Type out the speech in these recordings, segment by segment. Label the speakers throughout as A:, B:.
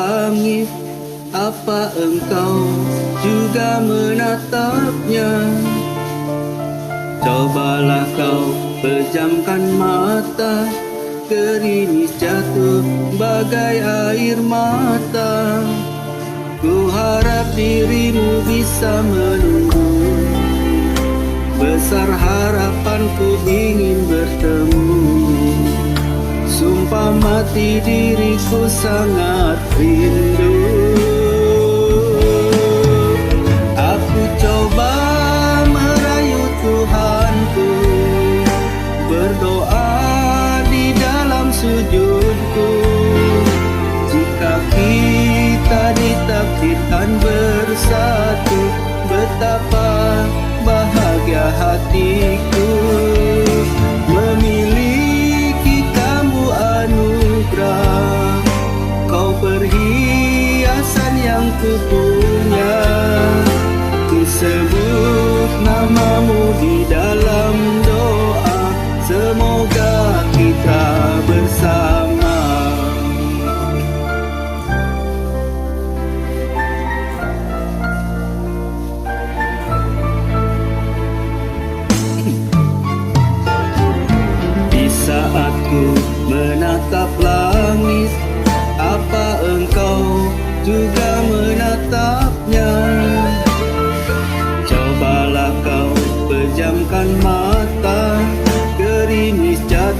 A: langit Apa engkau juga menatapnya? Cobalah kau pejamkan mata Gerimis jatuh bagai air mata. Ku harap dirimu bisa menunggu. Besar harapanku ingin bertemu. Mati diriku sangat rindu. Aku coba merayu Tuhanku Berdoa di dalam sujudku. Jika kita ditakdirkan bersatu Betapa bahagia hatiku hidupnya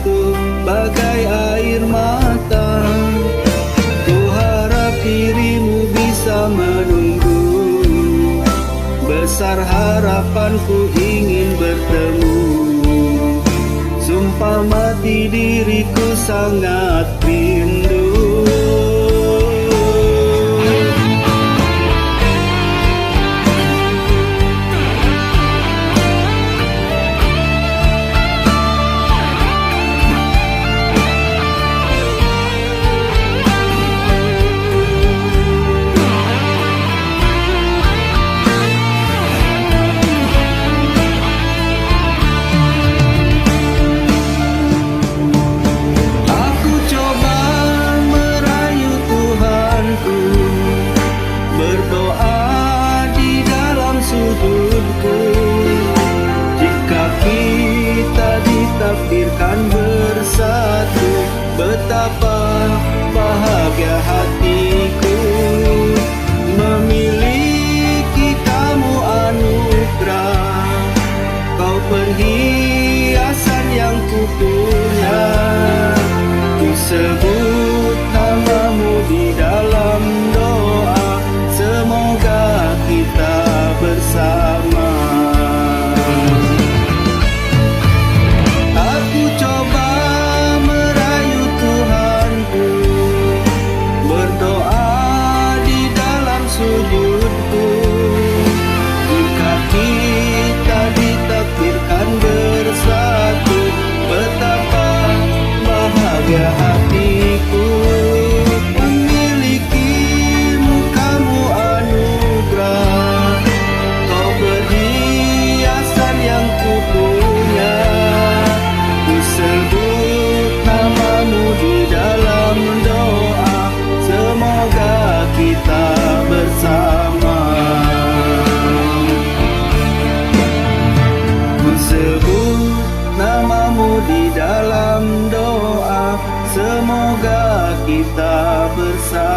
A: Jatuh bagai air mata. Ku harap dirimu bisa menunggu. Besar harapanku ingin bertemu. Sumpah mati diriku sangat rindu bahagia kita bersama